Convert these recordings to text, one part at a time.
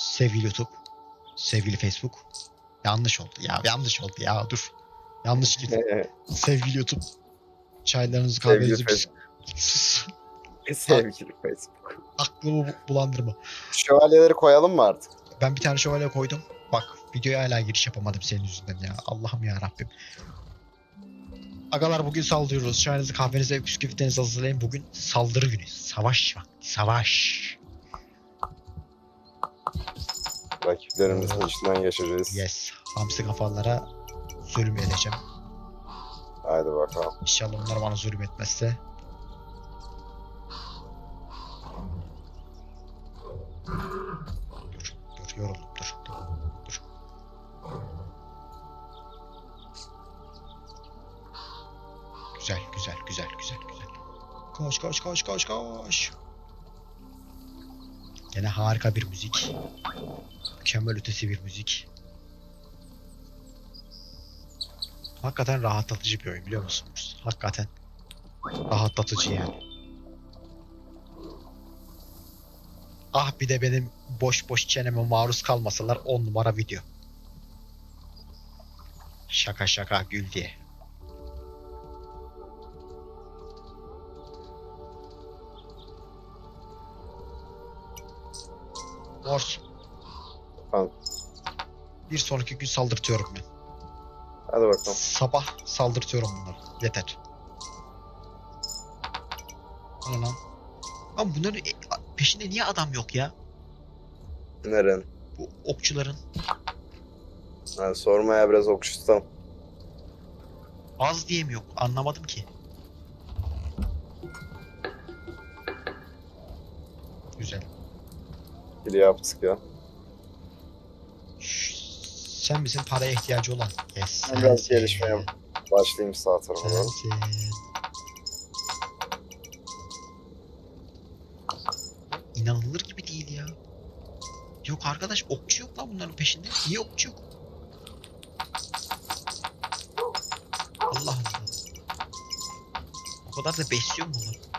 Sevgili YouTube. Sevgili Facebook. Yanlış oldu ya. Yanlış oldu ya. Dur. Yanlış girdi. Sevgili YouTube. Çaylarınızı kahvenizi Facebook. Sus. Sevgili Facebook. Aklımı bu- bulandırma. Şövalyeleri koyalım mı artık? Ben bir tane şövalye koydum. Bak videoya hala giriş yapamadım senin yüzünden ya. Allah'ım ya Rabbim. Agalar bugün saldırıyoruz. Çayınızı kahvenizi ve bisküvitlerinizi hazırlayın. Bugün saldırı günü. Savaş vakti. Savaş. Rakiplerimizin içinden geçeceğiz. Yes. Hamsi kafalara zulüm edeceğim. Haydi bakalım. İnşallah onlar bana zulüm etmezse. Dur, dur, yoruldum, dur, dur, dur. Güzel, güzel, güzel, güzel, güzel. Koş, koş, koş, koş, koş. Yine harika bir müzik. Mükemmel ötesi bir müzik. Hakikaten rahatlatıcı bir oyun biliyor musunuz? Hakikaten rahatlatıcı yani. Ah bir de benim boş boş çeneme maruz kalmasalar 10 numara video. Şaka şaka gül diye. Efendim? Bir sonraki gün saldırtıyorum ben. Hadi bakalım. Sabah saldırtıyorum bunları. Yeter. Ana lan. Ama bunların e- peşinde niye adam yok ya? Neren? Bu okçuların. Ha, sormaya biraz okşustam. Az diye mi yok? Anlamadım ki. Güzel. Kili yaptık ya. Şş, sen bizim paraya ihtiyacı olan. Yes. Ben biraz sensin. gelişmeye Başlayayım sağ tarafa doğru. Sensin. İnanılır gibi değil ya. Yok arkadaş okçu yok lan bunların peşinde. Niye okçu yok? Allah Allah. O kadar da besliyor mu bunlar?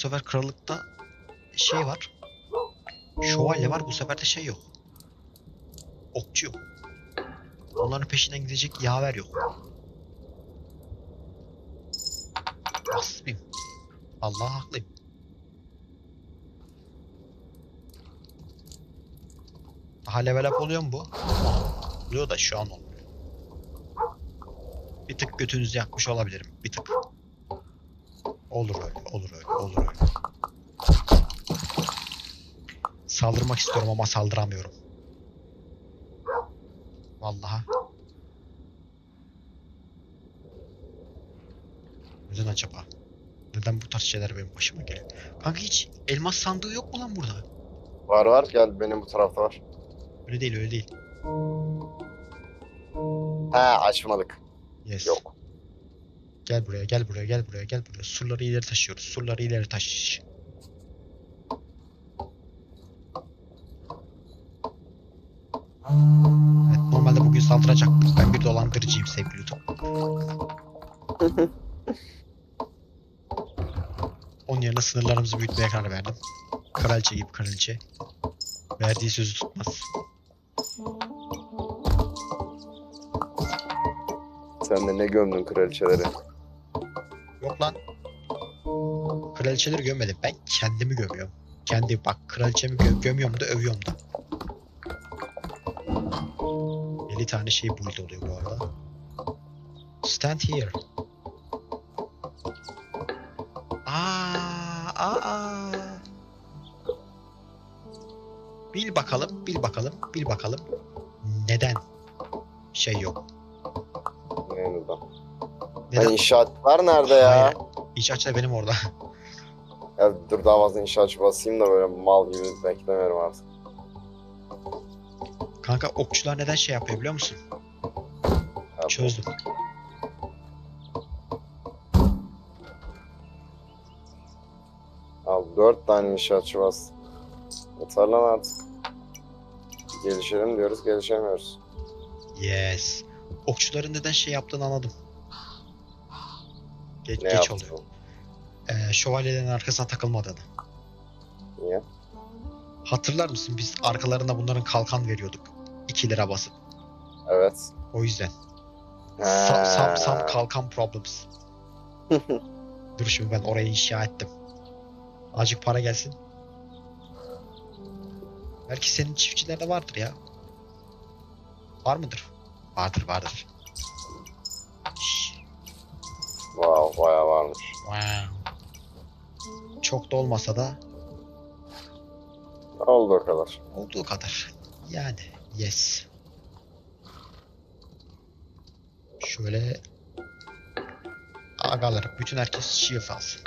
Sefer krallıkta şey var. Şövalye var bu sefer de şey yok. Okçu yok. Onların peşinden gidecek yaver yok. Mıyım? Allah haklıyım. Daha level up oluyor mu bu? Oluyor da şu an olmuyor. Bir tık götünüzü yakmış olabilirim. Bir tık. Olur öyle, olur öyle, olur öyle. Saldırmak istiyorum ama saldıramıyorum. Vallahi. Neden acaba? Neden bu tarz şeyler benim başıma geliyor? Kanka hiç elmas sandığı yok mu lan burada? Var var gel benim bu tarafta var. Öyle değil, öyle değil. He açmadık. Yes. Yok. Gel buraya, gel buraya, gel buraya, gel buraya. Surları ileri taşıyoruz. Surları ileri taş. Evet, normalde bugün saldıracaktık. Ben bir dolandırıcıyım sevgili YouTube. Onun yerine sınırlarımızı büyütmeye karar verdim. Kraliçe gibi kraliçe. Verdiği sözü tutmaz. Sen de ne gömdün kraliçeleri? Yok lan. Kraliçeleri gömmedim. Ben kendimi gömüyorum. Kendi bak kraliçemi gö- gömüyorum da övüyorum da. 50 tane şey build oluyor bu arada. Stand here. Aa, aa. Bil bakalım, bil bakalım, bil bakalım. Neden şey yok? Neden? Ha, inşaatlar nerede ya? Açı da benim orada. Ya dur daha fazla inşaatçı basayım da böyle mal gibi beklemiyorum artık. Kanka okçular neden şey yapıyor biliyor musun? Ya, Çözdüm. Al dört tane inşaatçı bas. Yeter lan artık. Gelişelim diyoruz gelişemiyoruz. Yes. okçuların neden şey yaptığını anladım. Geç, Ne geç yaptın? oluyor. Ee, şövalyelerin arkasına takılmadığını. Niye? Hatırlar mısın biz arkalarında bunların kalkan veriyorduk. 2 lira basıp. Evet. O yüzden. Some, some Ha. kalkan problems. Dur şimdi ben orayı inşa ettim. Azıcık para gelsin. Belki senin çiftçilerde vardır ya. Var mıdır? Vardır vardır. Çok da olmasa da Oldu o kadar. olduğu kadar. Yani yes. Şöyle agalar bütün herkes shield alsın.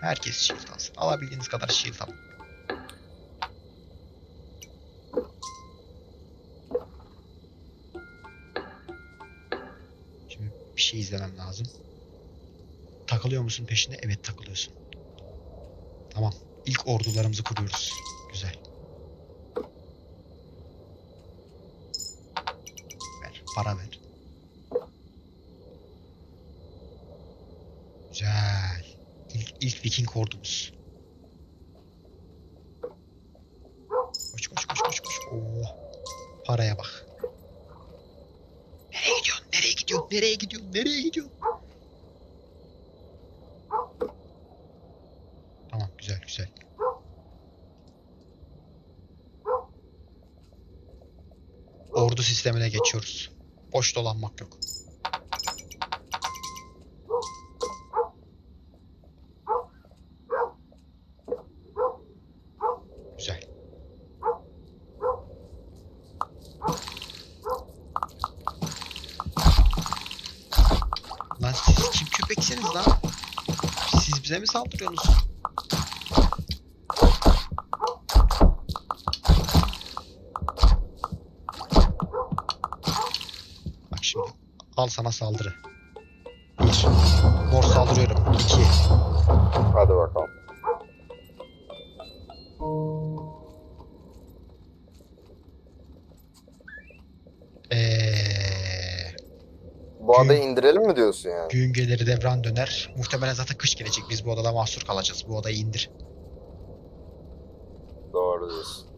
Herkes shield alsın. Alabildiğiniz kadar shield alın. Şimdi bir şey izlemem lazım. Takılıyor musun peşine? Evet takılıyorsun. Tamam. İlk ordularımızı kuruyoruz. Güzel. Ver. Para ver. Güzel. İlk, ilk Viking ordumuz. Koş koş koş koş koş. Oo. Paraya bak. Nereye gidiyorsun? Nereye gidiyorsun? Nereye gidiyorsun? Nereye gidiyorsun? Tamam güzel. Ordu sistemine geçiyoruz. Boş dolanmak yok. Güzel. Lan siz kim köpeksiniz lan? Siz bize mi saldırıyorsunuz? Bak şimdi. Al sana saldırı. Bir. Mor saldırıyorum. İki. Hadi bakalım. Eee... Bu adayı indirelim mi diyorsun yani? Gün gelir devran döner. Muhtemelen zaten kış gelecek. Biz bu odada mahsur kalacağız. Bu odayı indir. Doğru diyorsun.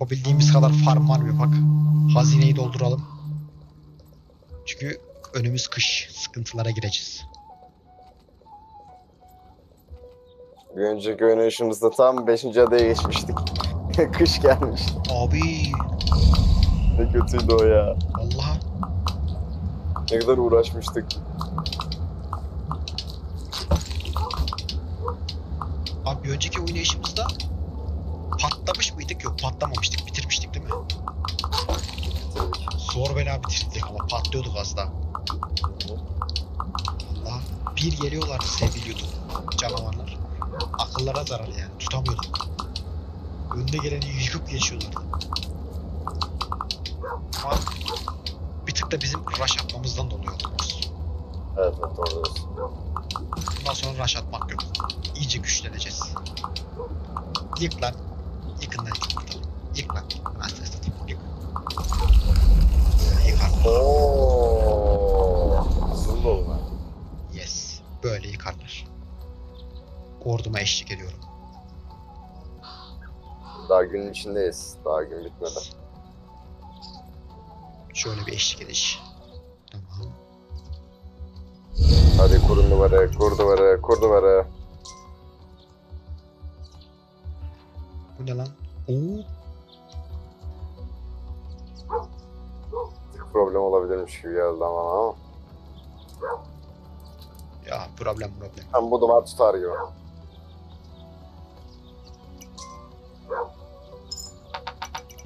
Yapabildiğimiz kadar farm var bir bak. Hazineyi dolduralım. Çünkü önümüz kış. Sıkıntılara gireceğiz. Bir önceki oynayışımızda tam 5. adaya geçmiştik. Kış gelmiş. Abi Ne kötüydü o ya. Allah Ne kadar uğraşmıştık. Abi bir önceki oynayışımızda patlamış mıydık? Yok patlamamıştık. Bitirmiştik değil mi? Bitirdik. Zor bela bitirdik ama patlıyorduk az daha. Allah. Bir geliyorlardı seviliyordu canavarlar. Akıllara zarar yani tutamıyorduk. Önde geleni yıkıp geçiyorlardı. Ama bir tık da bizim rush atmamızdan dolayı oldu. Evet evet doğru. Bundan sonra rush atmak yok. İyice güçleneceğiz. Yık lan. Yıkın lan. Yık lan. Nasıl satayım? Yık. Yık artık. Ooo. Orduma eşlik ediyorum. Daha günün içindeyiz. Daha gün bitmedi. Şöyle bir eşlik ediş. Tamam. Hadi kurun duvarı, kur duvarı, kur duvarı. Bu ne lan? Oo. Bir problem olabilirmiş gibi geldi ama ama. Ya problem problem. Tam bu duvar tutar gibi.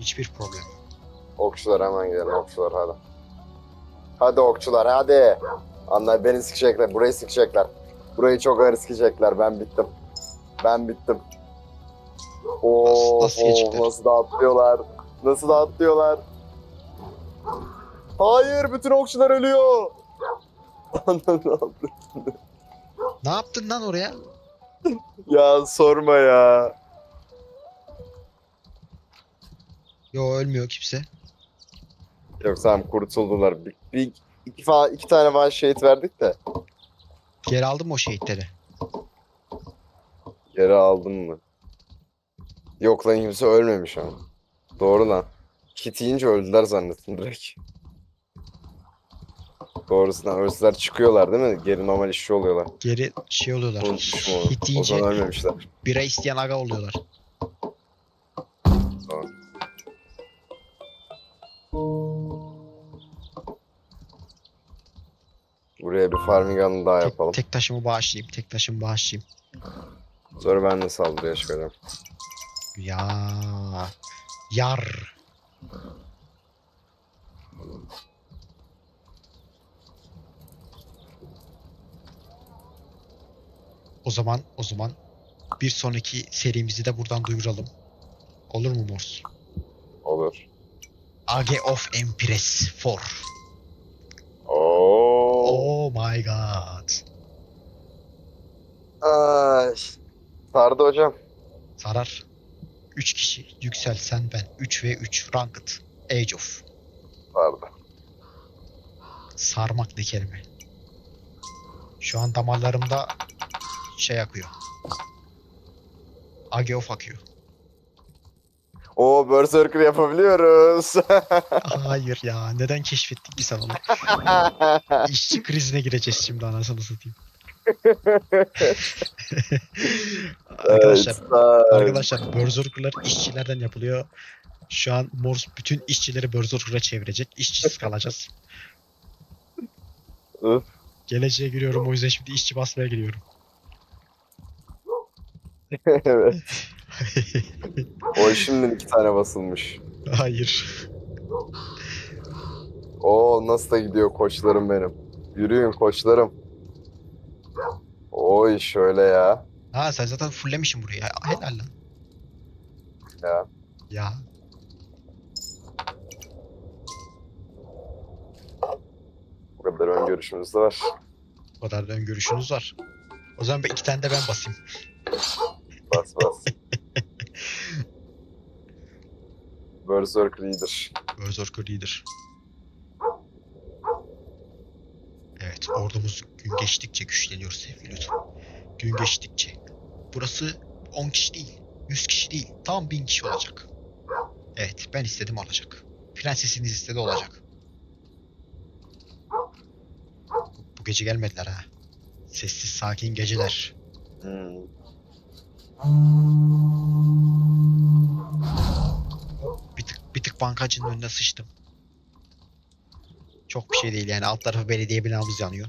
Hiçbir problem. Okçular hemen gidelim okçular hadi. Hadi okçular hadi. Anlar beni sikecekler. Burayı sikecekler. Burayı çok ağır sikecekler. Ben bittim. Ben bittim. Oo, Nasıl- nasıl geçecekler? nasıl da atlıyorlar. Nasıl da atlıyorlar. Hayır bütün okçular ölüyor. Ne oldu? Ne yaptın lan oraya? Ya sorma ya. Yo ölmüyor kimse. Yok tamam kurtuldular. Bir, bir iki, falan, iki tane var şehit verdik de. Geri aldım o şehitleri. Geri aldın mı? Yok lan kimse ölmemiş ama. Doğru lan. Kit yiyince öldüler zannettim direkt. Doğrusundan ölsüler çıkıyorlar değil mi? Geri normal işçi oluyorlar. Geri şey oluyorlar. Unutmuşum onu. Hit O yiyince zaman ölmemişler. bira isteyen aga oluyorlar. Farming alanı daha yapalım. tek taşımı bağışlayayım. Tek taşımı bağışlayayım. Sonra ben de saldırıya çıkacağım. Ya yar. O zaman o zaman bir sonraki serimizi de buradan duyuralım. Olur mu Morse? Olur. Age of Empress 4. My god. Ay. Sardı hocam. Sarar. 3 kişi. Yüksel sen ben. 3 ve 3. Ranked. Age of. Sardı. Sarmak ne kelime. Şu an damarlarımda şey akıyor. Ageof akıyor. Oo Berserker yapabiliyoruz. Hayır ya. Neden keşfettik biz onu? İşçi krizine gireceğiz şimdi anasını satayım. arkadaşlar, Evet, arkadaşlar Berserker'lar işçilerden yapılıyor. Şu an Morse bütün işçileri Berserker'a çevirecek. İşçisiz kalacağız. Geleceğe giriyorum o yüzden şimdi işçi basmaya giriyorum. evet. O şimdi iki tane basılmış. Hayır. Oo nasıl da gidiyor koçlarım benim. Yürüyün koçlarım. Oy şöyle ya. Ha sen zaten fulllemişsin burayı. ya. Helal lan. Ya. Ya. Bu kadar ön görüşümüz de var. O kadar da ön görüşünüz var. O zaman ben iki tane de ben basayım. Bas bas. Berserker iyidir. Berserker Leader. Evet ordumuz gün geçtikçe güçleniyor sevgili lütfen. Gün geçtikçe. Burası 10 kişi değil. 100 kişi değil. Tam 1000 kişi olacak. Evet ben istedim olacak. Prensesiniz istedi olacak. Bu gece gelmediler ha. Sessiz sakin geceler. Hmm. Bir tık, bankacının önüne sıçtım. Çok bir şey değil yani alt tarafı belediye binamız yanıyor.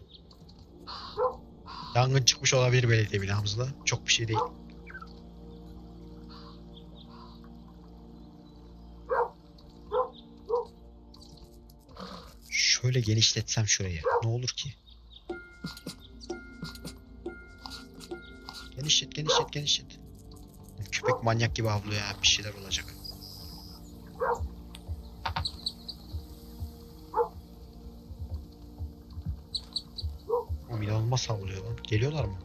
Yangın çıkmış olabilir belediye binamızda. Çok bir şey değil. Şöyle genişletsem şurayı. Ne olur ki? Genişlet, genişlet, genişlet. Köpek manyak gibi avlıyor ya. Bir şeyler olacak. İnanılmaz havlıyor lan. Geliyorlar mı?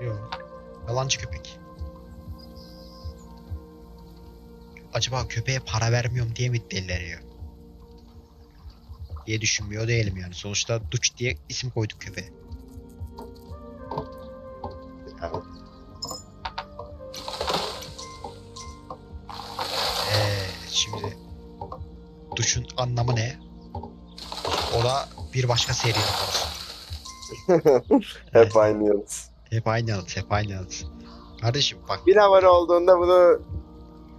Yok. Yalancı köpek. Acaba köpeğe para vermiyorum diye mi delileniyor? Diye düşünmüyor değilim yani. Sonuçta Duç diye isim koyduk köpeğe. Evet şimdi Duç'un anlamı ne? O da bir başka serinin konusu. Hep aynı yalnız. Hep aynı yanıt, hep aynı yanıt. Kardeşim bak Bir abone olduğunda bunu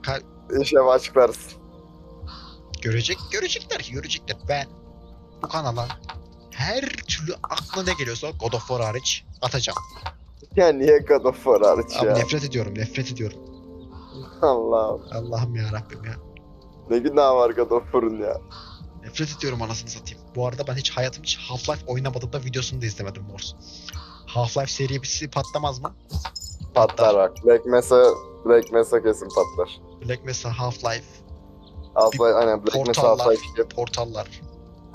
Kal- işe açıklarsın. görecek, görecekler ki görecekler. Ben bu kanala her türlü aklına ne geliyorsa God of War hariç atacağım. Ya niye God of War hariç Abi ya? nefret ediyorum, nefret ediyorum. Allah'ım. Allah'ım ya Rabbim ya. Ne günah var God of War'un ya. Nefret ediyorum anasını satayım. Bu arada ben hiç hayatım hiç Half-Life oynamadım da videosunu da izlemedim Morse. Half-Life serisi patlamaz mı? Patlar bak. Black Mesa, Black Mesa kesin patlar. Black Mesa, Half-Life, Half-Life, aynen Black Mesa Half-Life 2. portallar.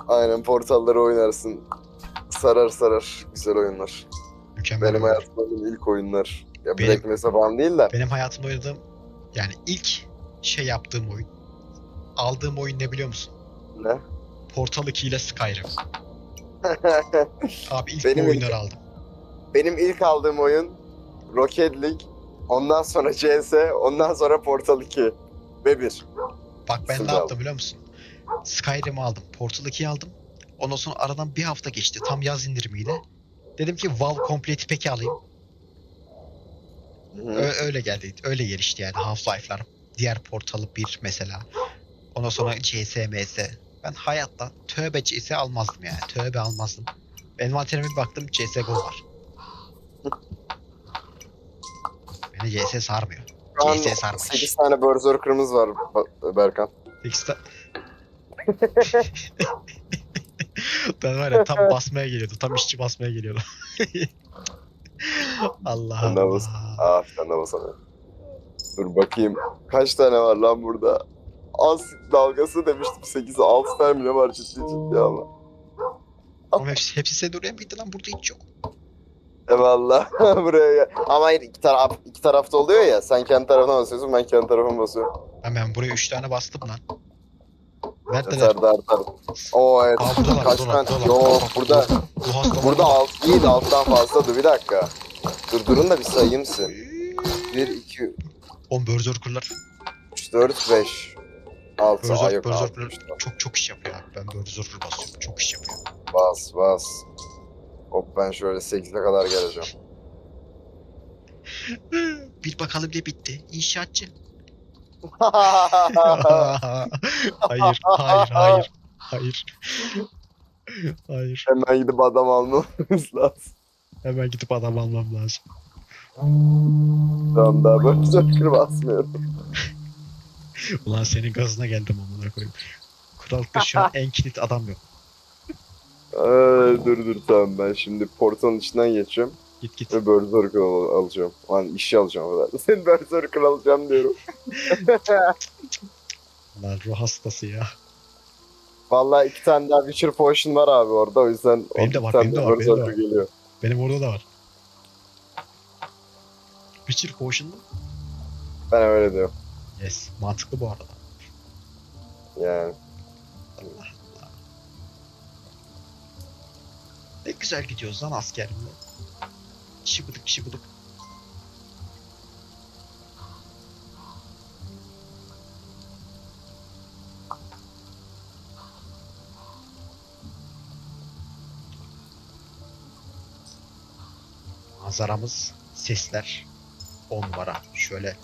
Aynen portalları oynarsın. Sarar sarar. Güzel oyunlar. Mükemmel. Benim oyunlar. hayatımın ilk oyunlar. Ya Benim- Black Mesa falan değil de. Benim hayatımda oynadığım yani ilk şey yaptığım oyun aldığım oyun ne biliyor musun? Ne? Portal 2 ile Skyrim. Abi ilk Benim bu oyunları aldım. Benim ilk aldığım oyun Rocket League, ondan sonra CS, ondan sonra Portal 2 ve 1. Bak ben Siz ne yaptım biliyor musun? Skyrim'i aldım. Portal 2'yi aldım. Ondan sonra aradan bir hafta geçti. Tam yaz indirimiydi. Dedim ki Valve Complete Pack'i alayım. Ö- öyle geldi. Öyle gelişti yani Half-Life'lar. Diğer Portal'ı bir mesela. Ondan sonra CS, MS. Ben hayatta tövbe CS almazdım yani. Tövbe almazdım. Envanterime bir baktım CSGO var. Beni CS sarmıyor. Şu an CS sarmış. 8 tane Berserker'ımız var Ba- Berkan. X'te... ben var ya tam basmaya geliyordu. Tam işçi basmaya geliyordu. Allah Allah. Ah sen de basamıyorum. Dur bakayım. Kaç tane var lan burada? Az dalgası demiştim 8'e 6 tane mi ne var ciddi ciddi ama. Oğlum hepsi, hepsi senin oraya mıydı lan? Burada hiç yok. Eyvallah. Buraya gel. Ama hayır iki, taraf, iki tarafta oluyor ya. Sen kendi tarafına basıyorsun ben kendi tarafıma basıyorum. Ben, ben buraya 3 tane bastım lan. Neredeler? Yeter de artar. Oo evet. Aa, buradalar, Kaç buradalar, tane? buradalar. Yok burada. Bu hasta Burada alt değil alttan fazladı bir dakika. Dur durun da bir sayayım size. 1, 2, 10 Berserker'lar. 3, 4, 5, 6. Ay yok altı. çok çok iş yapıyor abi. Ben Berserker basıyorum. Çok iş yapıyor. Bas bas. Hop ben şöyle 8'e kadar geleceğim. bir bakalım ne bitti. İnşaatçı. hayır, hayır, hayır. Hayır. Hayır. Hemen gidip adam almamız lazım. Hemen gidip adam almam lazım. Tamam daha böyle basmıyorum. Ulan senin gazına geldim amına koyayım. Krallıkta şu an en kilit adam yok. Ay, dur dur tamam ben şimdi portalın içinden geçeceğim Git git. ve Berserker al- alacağım. Lan işi alacağım o kadar. Senin Berserker alacağım diyorum. Lan ruh hastası ya. Vallahi iki tane daha Witcher Potion var abi orada o yüzden o Benim iki de var, tane benim de var, benim de var. geliyor. Benim orada da var. Witcher Potion mu? Ben öyle diyorum. Yes. Mantıklı bu arada. Yani. Allah Allah. Ne güzel gidiyoruz lan askerimle. Şıbıdık şıbıdık. Manzaramız, sesler 10 numara. Şöyle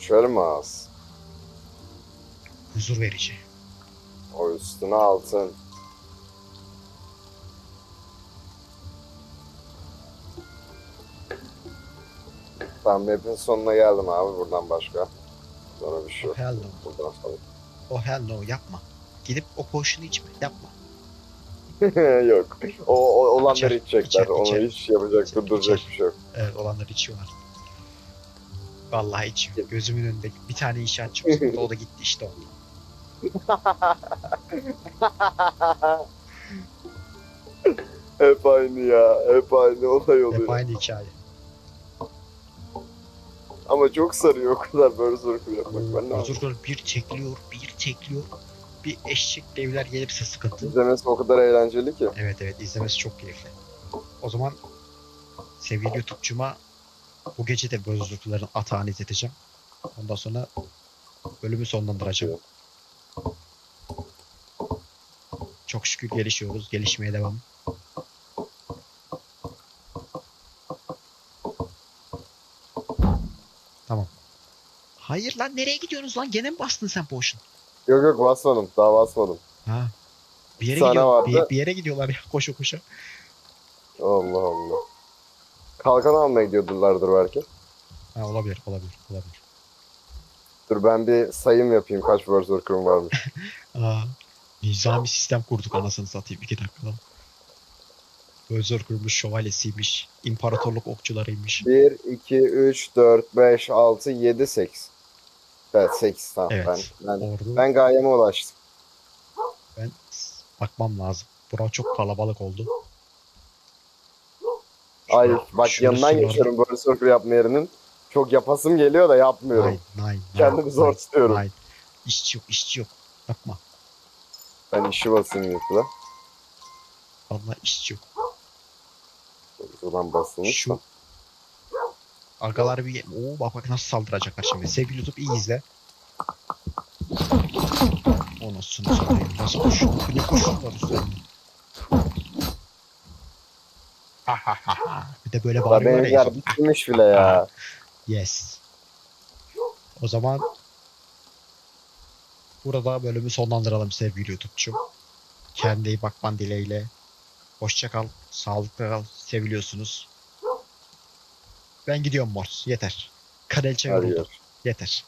üç elmas. huzur verici. O üstüne altın. Tamam map'in sonuna geldim abi buradan başka. Sonra bir şey yok. Hell no. Buradan sonra. Oh hell no yapma. Gidip o potion'u içme. Yapma. yok. O, o olanları içecekler. içer, Onu içer. hiç yapacak, İçer, durduracak içer. bir şey yok. Evet olanlar içiyorlar. Vallahi içiyor. Gözümün önünde bir tane inşaat çıktı. o da gitti işte o. hep aynı ya. Hep aynı olay oluyor. Hep aynı hikaye. Ama çok sarıyor o kadar Berserker yapmak. Ben? Mazurklar bir tekliyor, bir tekliyor. Bir eşek devler gelirse sıkıntı. İzlemesi o kadar eğlenceli ki. Evet evet izlemesi çok keyifli. O zaman sevgili YouTube'cuma bu gece de Bozlukların atağını izleteceğim. Ondan sonra bölümü sonlandıracağım. Çok şükür gelişiyoruz. Gelişmeye devam. Tamam. Hayır lan nereye gidiyorsunuz lan? Gene mi bastın sen potion? Yok yok basmadım. Daha basmadım. Ha. Bir yere gidiyor. vardı. Bir, bir yere gidiyorlar ya koşa koşa. Allah Allah. Kalkan almaya gidiyordulardır belki. Ha olabilir, olabilir, olabilir. Dur ben bir sayım yapayım kaç Berserker'ım varmış. Aa, nizami sistem kurduk anasını satayım iki dakikada. Berserker'mış, şövalyesiymiş, imparatorluk okçularıymış. 1, 2, 3, 4, 5, 6, 7, 8. Evet 8 tamam. Evet. Ben, ben, Ordu. Ben, ben gayeme ulaştım. s- bakmam lazım. Bura çok kalabalık oldu. Ay bak şurada yanından surlarda- geçiyorum Berserker yapma yerinin. Çok yapasım geliyor da yapmıyorum. Nine, nine, Kendimi zor nine, tutuyorum. nine. İşçi yok, işçi yok. Yapma. Ben işi basayım YouTube'da. Vallahi işçi yok. Buradan basılmış. Şu Agalar bir... Oo bak bak nasıl saldıracaklar şimdi. Sevgili YouTube iyi izle. O nasıl satayım? Nasıl koşun? Ne koşuyorlar üzerine? Ha ha ha ha. Bir de böyle Ya bağırıyor benim ya. bitmiş bile ya. Yes. O zaman burada bölümü sonlandıralım sevgili YouTube'cum. Kendine iyi bakman dileğiyle. Hoşça kal. Sağlıklı kal. Seviliyorsunuz. Ben gidiyorum Mors. Yeter. Oldu. görüşürüz. Yeter.